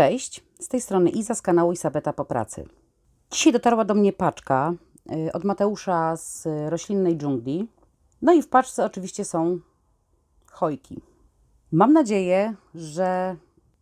Cześć, z tej strony Iza z kanału Isabeta po pracy. Dzisiaj dotarła do mnie paczka y, od Mateusza z roślinnej dżungli. No i w paczce oczywiście są chojki. Mam nadzieję, że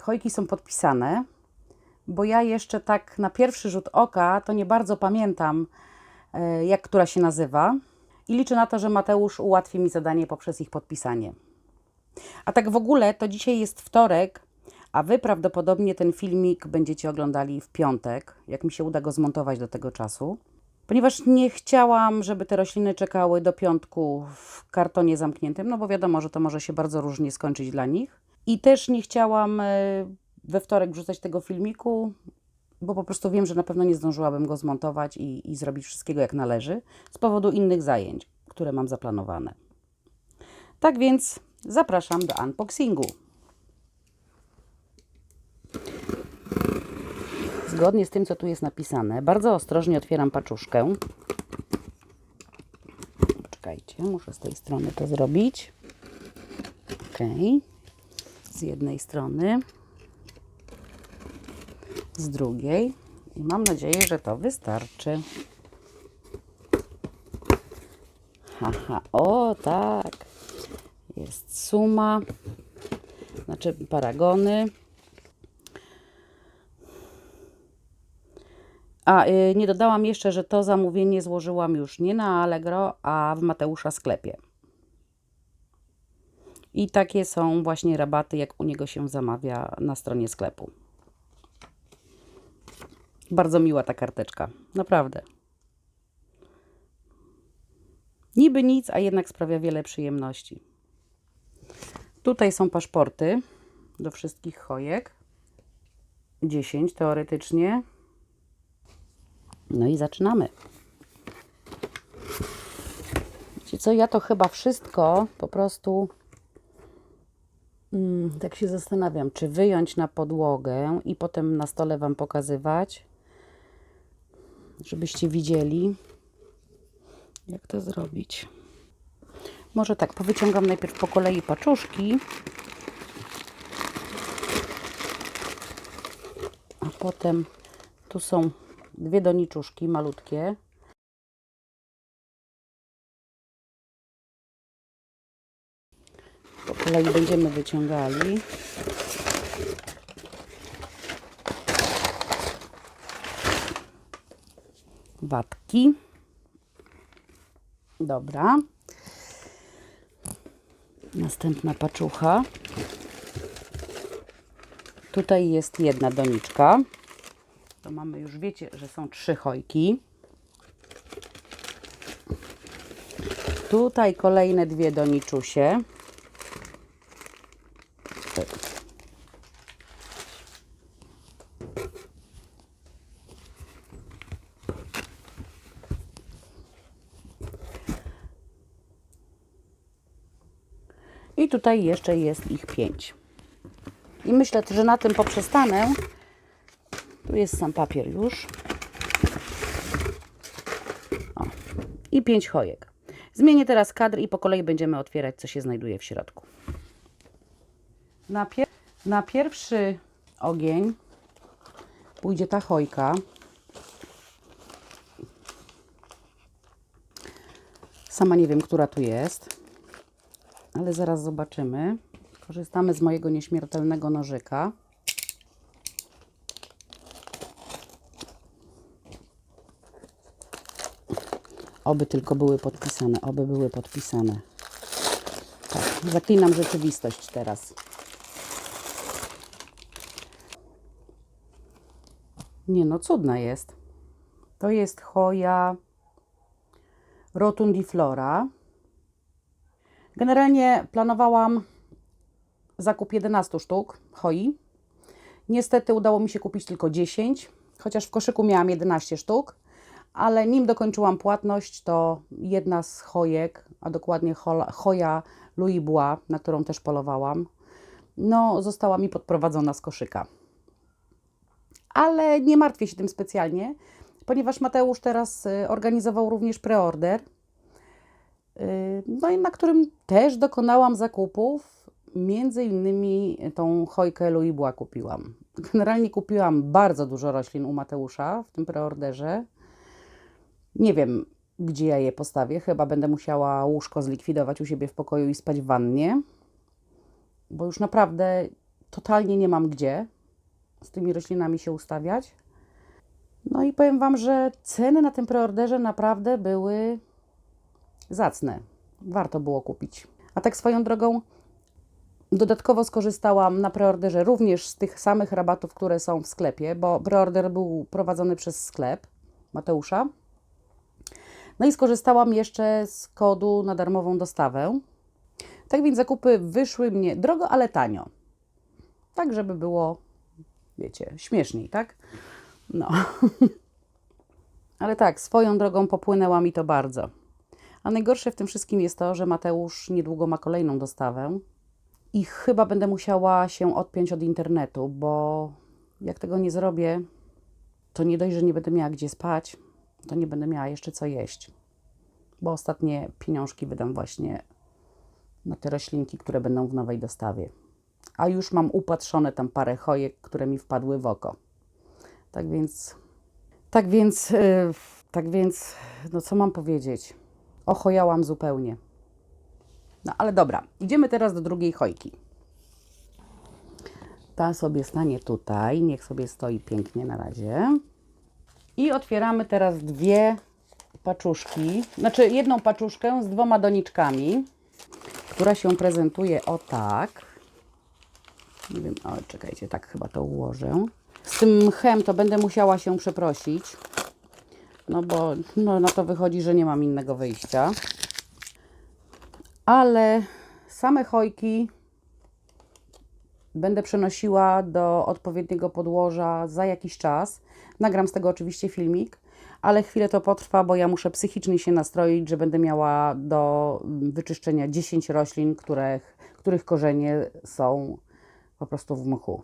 chojki są podpisane, bo ja jeszcze tak na pierwszy rzut oka to nie bardzo pamiętam, y, jak która się nazywa. I liczę na to, że Mateusz ułatwi mi zadanie poprzez ich podpisanie. A tak w ogóle to dzisiaj jest wtorek, a Wy prawdopodobnie ten filmik będziecie oglądali w piątek, jak mi się uda go zmontować do tego czasu. Ponieważ nie chciałam, żeby te rośliny czekały do piątku w kartonie zamkniętym, no bo wiadomo, że to może się bardzo różnie skończyć dla nich. I też nie chciałam e, we wtorek wrzucać tego filmiku, bo po prostu wiem, że na pewno nie zdążyłabym go zmontować i, i zrobić wszystkiego jak należy z powodu innych zajęć, które mam zaplanowane. Tak więc zapraszam do unboxingu. Zgodnie z tym, co tu jest napisane, bardzo ostrożnie otwieram paczuszkę. Poczekajcie, muszę z tej strony to zrobić. Ok. Z jednej strony, z drugiej. I mam nadzieję, że to wystarczy. Haha, o tak. Jest suma, znaczy paragony. A y, nie dodałam jeszcze, że to zamówienie złożyłam już nie na Allegro, a w Mateusza sklepie. I takie są właśnie rabaty, jak u niego się zamawia na stronie sklepu. Bardzo miła ta karteczka, naprawdę. Niby nic, a jednak sprawia wiele przyjemności. Tutaj są paszporty do wszystkich chojek. 10 teoretycznie. No i zaczynamy. Wiecie co, ja to chyba wszystko po prostu mm, tak się zastanawiam, czy wyjąć na podłogę i potem na stole Wam pokazywać, żebyście widzieli, jak to zrobić. Może tak, powyciągam najpierw po kolei paczuszki, a potem tu są dwie doniczuszki malutkie. Po kolei będziemy wyciągali. Watki. Dobra. Następna paczucha. Tutaj jest jedna doniczka. To mamy już, wiecie, że są trzy chojki. Tutaj kolejne dwie doniczusie. I tutaj jeszcze jest ich pięć. I myślę, że na tym poprzestanę. Tu jest sam papier już. O. I pięć chojek. Zmienię teraz kadr i po kolei będziemy otwierać, co się znajduje w środku. Na, pier na pierwszy ogień pójdzie ta chojka. Sama nie wiem, która tu jest, ale zaraz zobaczymy. Korzystamy z mojego nieśmiertelnego nożyka. Oby tylko były podpisane, oby były podpisane. Tak, zaklinam rzeczywistość teraz. Nie no, cudna jest. To jest choja rotundiflora. Generalnie planowałam zakup 11 sztuk choi. Niestety udało mi się kupić tylko 10, chociaż w koszyku miałam 11 sztuk ale nim dokończyłam płatność, to jedna z chojek, a dokładnie choja Louis Bois, na którą też polowałam, no, została mi podprowadzona z koszyka. Ale nie martwię się tym specjalnie, ponieważ Mateusz teraz y, organizował również preorder, y, no i na którym też dokonałam zakupów. między innymi tą chojkę Louis Bois kupiłam. Generalnie kupiłam bardzo dużo roślin u Mateusza w tym preorderze. Nie wiem, gdzie ja je postawię. Chyba będę musiała łóżko zlikwidować u siebie w pokoju i spać w wannie, bo już naprawdę totalnie nie mam gdzie z tymi roślinami się ustawiać. No i powiem Wam, że ceny na tym preorderze naprawdę były zacne. Warto było kupić. A tak swoją drogą, dodatkowo skorzystałam na preorderze również z tych samych rabatów, które są w sklepie, bo preorder był prowadzony przez sklep Mateusza. No i skorzystałam jeszcze z kodu na darmową dostawę. Tak więc zakupy wyszły mnie drogo, ale tanio. Tak, żeby było, wiecie, śmieszniej, tak? No. ale tak, swoją drogą popłynęła mi to bardzo. A najgorsze w tym wszystkim jest to, że Mateusz niedługo ma kolejną dostawę i chyba będę musiała się odpiąć od internetu, bo jak tego nie zrobię, to nie dość, że nie będę miała gdzie spać, to nie będę miała jeszcze co jeść. Bo ostatnie pieniążki wydam właśnie na te roślinki, które będą w nowej dostawie. A już mam upatrzone tam parę chojek, które mi wpadły w oko. Tak więc, tak więc, yy, tak więc, no co mam powiedzieć? Ochojałam zupełnie. No ale dobra, idziemy teraz do drugiej chojki. Ta sobie stanie tutaj, niech sobie stoi pięknie na razie. I otwieramy teraz dwie paczuszki, znaczy jedną paczuszkę z dwoma doniczkami, która się prezentuje o tak. Nie wiem, o czekajcie, tak chyba to ułożę. Z tym mchem to będę musiała się przeprosić, no bo no, na to wychodzi, że nie mam innego wyjścia. Ale same chojki będę przenosiła do odpowiedniego podłoża za jakiś czas. Nagram z tego oczywiście filmik, ale chwilę to potrwa, bo ja muszę psychicznie się nastroić, że będę miała do wyczyszczenia 10 roślin, których, których korzenie są po prostu w mchu.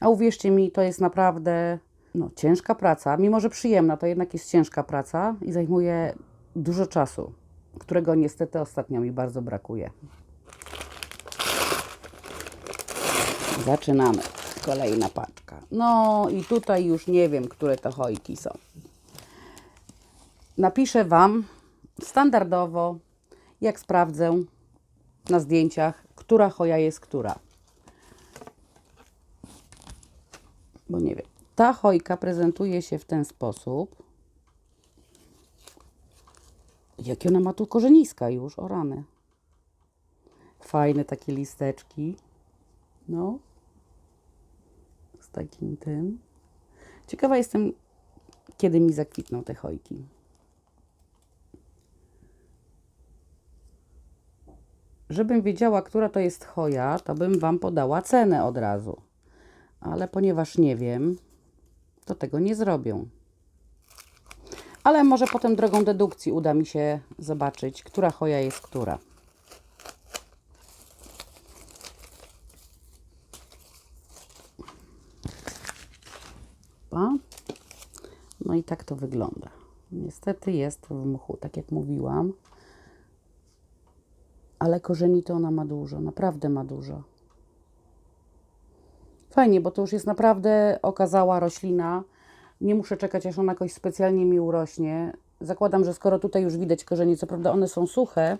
A uwierzcie mi, to jest naprawdę no, ciężka praca. Mimo, że przyjemna, to jednak jest ciężka praca i zajmuje dużo czasu, którego niestety ostatnio mi bardzo brakuje. Zaczynamy. Kolejna paczka. No i tutaj już nie wiem, które to chojki są. Napiszę Wam standardowo, jak sprawdzę na zdjęciach, która choja jest która. Bo nie wiem. Ta chojka prezentuje się w ten sposób. Jakie ona ma tu korzeniska już, o rany. Fajne takie listeczki. No. Takim tym. Ciekawa jestem, kiedy mi zakwitną te chojki. Żebym wiedziała, która to jest choja, to bym Wam podała cenę od razu. Ale ponieważ nie wiem, to tego nie zrobią. Ale może potem drogą dedukcji uda mi się zobaczyć, która choja jest która. Pa. No i tak to wygląda. Niestety jest w mchu, tak jak mówiłam. Ale korzeni to ona ma dużo, naprawdę ma dużo. Fajnie, bo to już jest naprawdę okazała roślina. Nie muszę czekać, aż ona jakoś specjalnie mi urośnie. Zakładam, że skoro tutaj już widać korzenie, co prawda one są suche,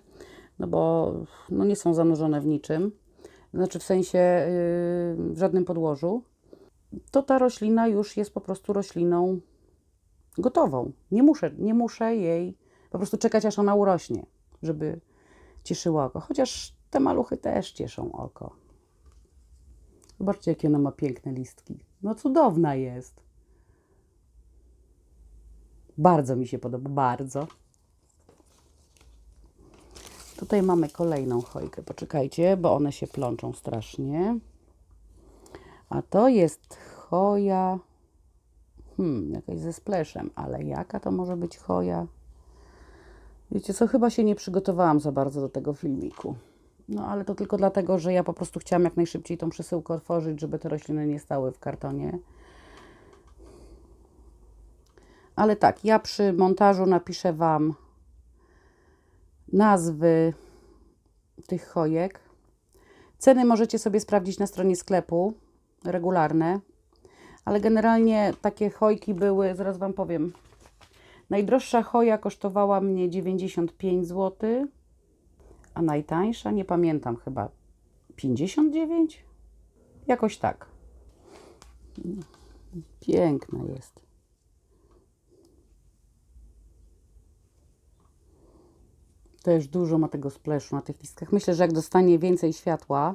no bo no nie są zanurzone w niczym, znaczy w sensie yy, w żadnym podłożu, to ta roślina już jest po prostu rośliną gotową. Nie muszę, nie muszę jej po prostu czekać, aż ona urośnie, żeby cieszyła oko. Chociaż te maluchy też cieszą oko. Zobaczcie, jakie ona ma piękne listki. No cudowna jest. Bardzo mi się podoba, bardzo. Tutaj mamy kolejną chojkę. Poczekajcie, bo one się plączą strasznie. A to jest choja. Hmm, jakaś ze spleszem, ale jaka to może być choja? Wiecie co, chyba się nie przygotowałam za bardzo do tego filmiku. No ale to tylko dlatego, że ja po prostu chciałam jak najszybciej tą przesyłkę otworzyć, żeby te rośliny nie stały w kartonie. Ale tak, ja przy montażu napiszę Wam nazwy tych chojek. Ceny możecie sobie sprawdzić na stronie sklepu, regularne, ale generalnie takie chojki były, zaraz Wam powiem. Najdroższa choja kosztowała mnie 95 zł, a najtańsza, nie pamiętam chyba, 59? Jakoś tak. Piękna jest. Też dużo ma tego splashu na tych listkach. Myślę, że jak dostanie więcej światła,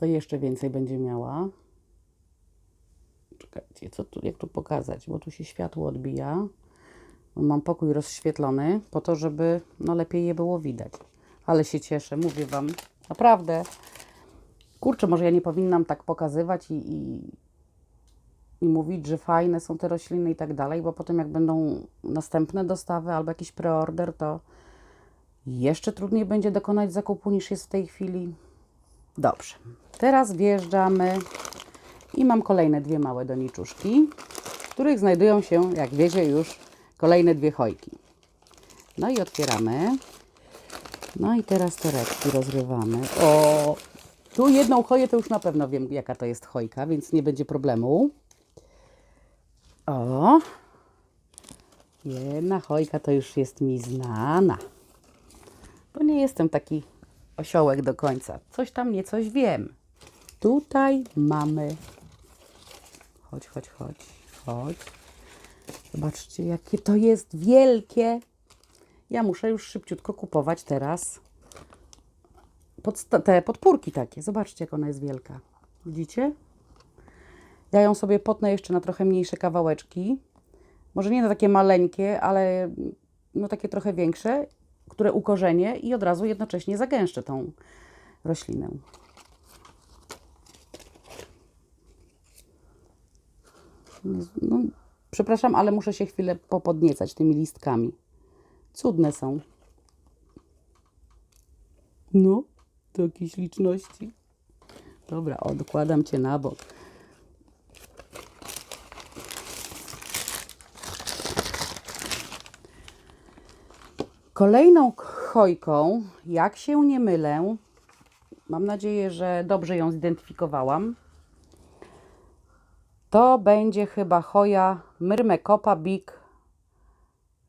to jeszcze więcej będzie miała. Czekajcie, co tu, jak tu pokazać, bo tu się światło odbija. Mam pokój rozświetlony po to, żeby no, lepiej je było widać. Ale się cieszę, mówię Wam, naprawdę. Kurczę, może ja nie powinnam tak pokazywać i, i, i mówić, że fajne są te rośliny i tak dalej, bo potem jak będą następne dostawy albo jakiś preorder, to jeszcze trudniej będzie dokonać zakupu niż jest w tej chwili. Dobrze, teraz wjeżdżamy i mam kolejne dwie małe doniczuszki, w których znajdują się, jak wiecie, już kolejne dwie chojki. No i otwieramy. No i teraz torebki rozrywamy. O, tu jedną choję to już na pewno wiem, jaka to jest chojka, więc nie będzie problemu. O, jedna chojka to już jest mi znana. Bo nie jestem taki osiołek do końca. Coś tam nie coś wiem. Tutaj mamy. Chodź, chodź, chodź, chodź. Zobaczcie, jakie to jest wielkie. Ja muszę już szybciutko kupować teraz te podpórki takie. Zobaczcie, jak ona jest wielka. Widzicie? Ja ją sobie potnę jeszcze na trochę mniejsze kawałeczki. Może nie na takie maleńkie, ale no takie trochę większe, które ukorzenię i od razu jednocześnie zagęszczę tą roślinę. No, przepraszam, ale muszę się chwilę popodniecać tymi listkami. Cudne są. No, takie śliczności. Dobra, odkładam Cię na bok. Kolejną chojką, jak się nie mylę, mam nadzieję, że dobrze ją zidentyfikowałam, to będzie chyba choja Myrmecopa Big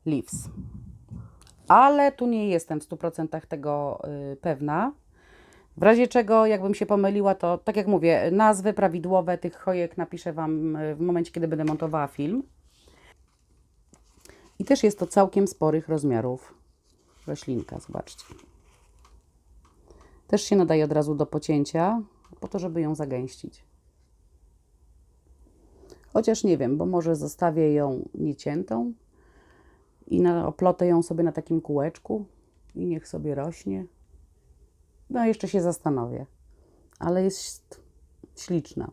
Leaves. Ale tu nie jestem w 100% tego y, pewna. W razie czego, jakbym się pomyliła, to tak jak mówię, nazwy prawidłowe tych chojek napiszę Wam y, w momencie, kiedy będę montowała film. I też jest to całkiem sporych rozmiarów roślinka, zobaczcie. Też się nadaje od razu do pocięcia, po to, żeby ją zagęścić. Chociaż nie wiem, bo może zostawię ją nieciętą i na, oplotę ją sobie na takim kółeczku i niech sobie rośnie. No, jeszcze się zastanowię, ale jest śliczna.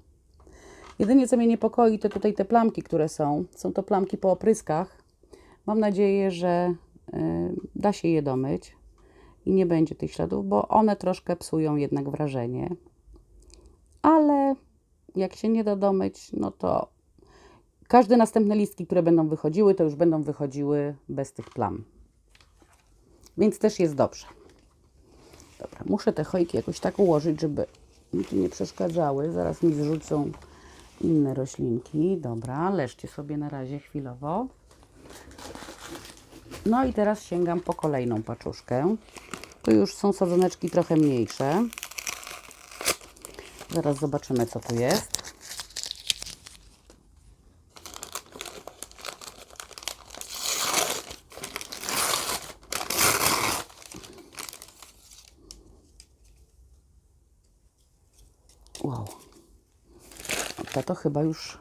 Jedynie co mnie niepokoi, to tutaj te plamki, które są. Są to plamki po opryskach. Mam nadzieję, że da się je domyć i nie będzie tych śladów, bo one troszkę psują jednak wrażenie. Ale jak się nie da domyć, no to każde następne listki, które będą wychodziły, to już będą wychodziły bez tych plam. Więc też jest dobrze. Dobra, muszę te chojki jakoś tak ułożyć, żeby mi tu nie przeszkadzały. Zaraz mi zrzucą inne roślinki. Dobra, leżcie sobie na razie chwilowo. No i teraz sięgam po kolejną paczuszkę. Tu już są sadzoneczki trochę mniejsze. Zaraz zobaczymy, co tu jest. Wow. Ta to chyba już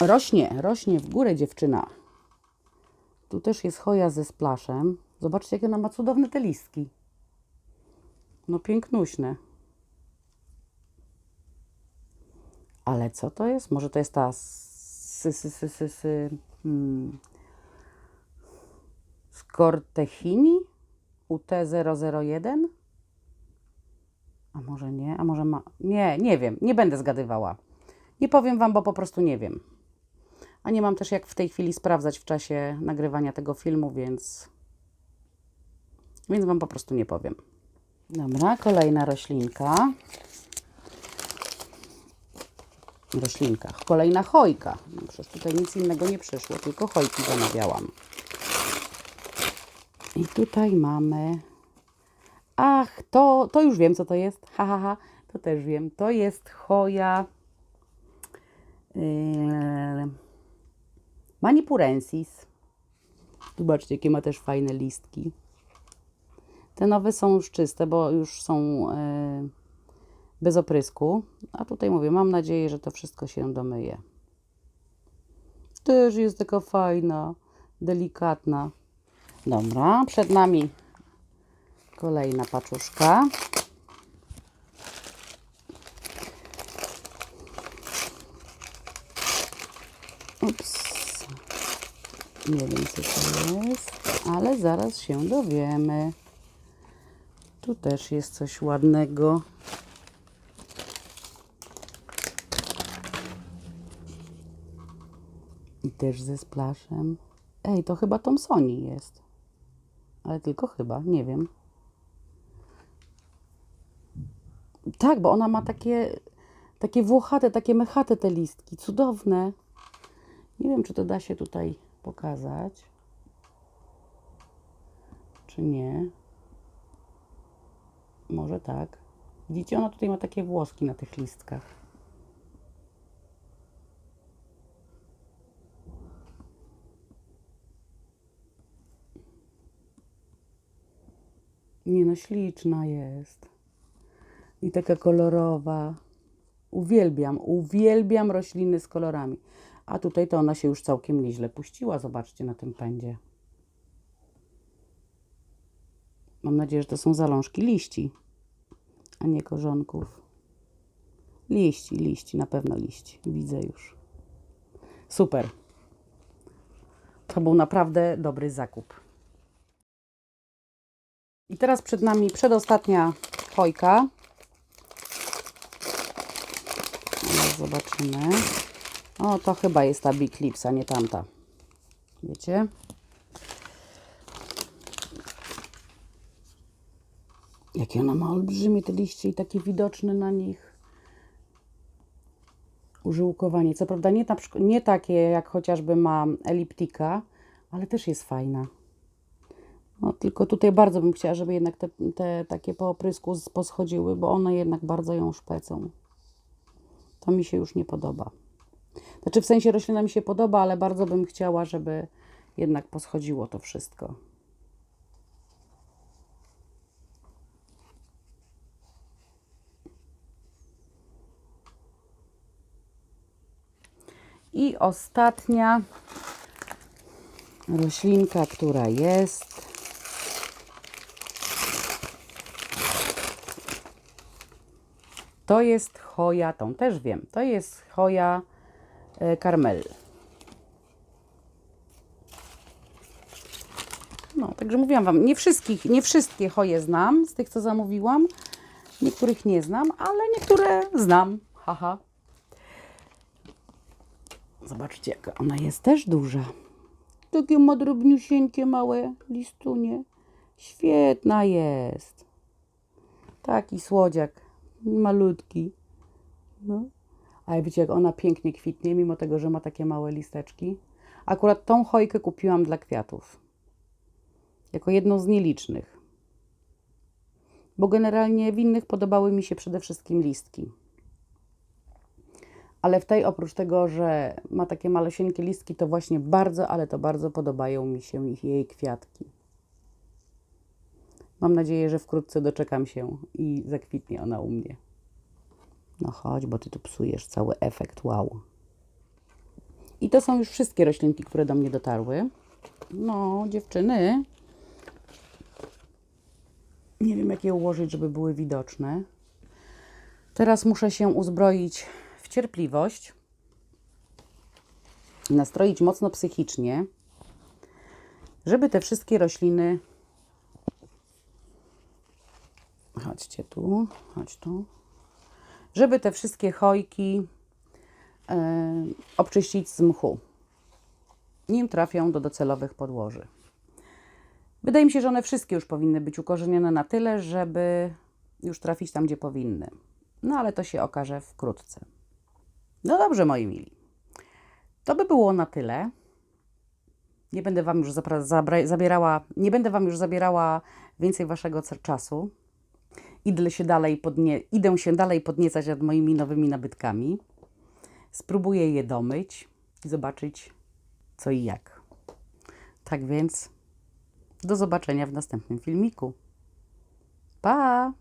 rośnie, rośnie w górę dziewczyna. Tu też jest choja ze splaszem. Zobaczcie, jakie ona ma cudowne te listki. No pięknuśne. Ale co to jest? Może to jest ta sy, sy, sy, sy, sy, hmm. Scortechini UT001? A może nie? A może ma. Nie, nie wiem. Nie będę zgadywała. Nie powiem Wam, bo po prostu nie wiem. A nie mam też jak w tej chwili sprawdzać w czasie nagrywania tego filmu, więc. Więc Wam po prostu nie powiem. Dobra, kolejna roślinka. Roślinka. Kolejna chojka. No przecież tutaj nic innego nie przyszło, tylko chojki zamawiałam. I tutaj mamy. Ach, to, to już wiem, co to jest. Ha, ha, ha. To też wiem. To jest choja. Yy, Manipurensis. Zobaczcie, jakie ma też fajne listki. Te nowe są już czyste, bo już są e, bez oprysku. A tutaj mówię, mam nadzieję, że to wszystko się domyje. Też jest taka fajna, delikatna. Dobra, przed nami kolejna paczuszka. Nie wiem, co to jest, ale zaraz się dowiemy. Tu też jest coś ładnego. I też ze splaszem. Ej, to chyba Thomsoni jest. Ale tylko chyba, nie wiem. Tak, bo ona ma takie, takie włochate, takie mechate te listki. Cudowne. Nie wiem, czy to da się tutaj pokazać. Czy nie. Może tak. Widzicie, ona tutaj ma takie włoski na tych listkach. Nie no, śliczna jest. I taka kolorowa. Uwielbiam, uwielbiam rośliny z kolorami. A tutaj to ona się już całkiem nieźle puściła. Zobaczcie na tym pędzie. Mam nadzieję, że to są zalążki liści, a nie korzonków. Liści, liści, na pewno liści. Widzę już. Super. To był naprawdę dobry zakup. I teraz przed nami przedostatnia chojka. Teraz zobaczymy. O, to chyba jest ta Big Lips, a nie tamta. Wiecie? Jakie ona ma olbrzymie te liście i takie widoczne na nich użyłkowanie. Co prawda nie, nie takie jak chociażby ma eliptika, ale też jest fajna. No, tylko tutaj bardzo bym chciała, żeby jednak te, te takie po oprysku poschodziły, bo one jednak bardzo ją szpecą. To mi się już nie podoba. Znaczy w sensie roślina mi się podoba, ale bardzo bym chciała, żeby jednak poschodziło to wszystko. I ostatnia roślinka, która jest. To jest choja, tą też wiem. To jest choja karmel. No, także mówiłam Wam, nie wszystkich, nie wszystkie choje znam z tych, co zamówiłam. Niektórych nie znam, ale niektóre znam. Haha. Zobaczcie, jaka ona jest też duża. Takie ma drobniusieńkie, małe listunie. Świetna jest. Taki słodziak. Malutki. No. Ale wiecie, jak ona pięknie kwitnie, mimo tego, że ma takie małe listeczki. Akurat tą chojkę kupiłam dla kwiatów. Jako jedną z nielicznych. Bo generalnie w innych podobały mi się przede wszystkim listki. Ale w tej oprócz tego, że ma takie malesieńkie listki, to właśnie bardzo, ale to bardzo podobają mi się ich- jej kwiatki. Mam nadzieję, że wkrótce doczekam się i zakwitnie ona u mnie. No chodź, bo ty tu psujesz cały efekt, wow. I to są już wszystkie roślinki, które do mnie dotarły. No, dziewczyny. Nie wiem, jak je ułożyć, żeby były widoczne. Teraz muszę się uzbroić w cierpliwość, nastroić mocno psychicznie, żeby te wszystkie rośliny. Chodźcie tu, chodź tu. Żeby te wszystkie chojki e, obczyścić z mchu, nim trafią do docelowych podłoży. Wydaje mi się, że one wszystkie już powinny być ukorzenione na tyle, żeby już trafić tam, gdzie powinny. No ale to się okaże wkrótce. No dobrze, moi mili. To by było na tyle. Nie będę wam już zabierała, nie będę wam już zabierała więcej waszego czasu. Idę się dalej, podnie- idę się dalej podniecać nad moimi nowymi nabytkami. Spróbuję je domyć i zobaczyć co i jak. Tak więc do zobaczenia w następnym filmiku. Pa!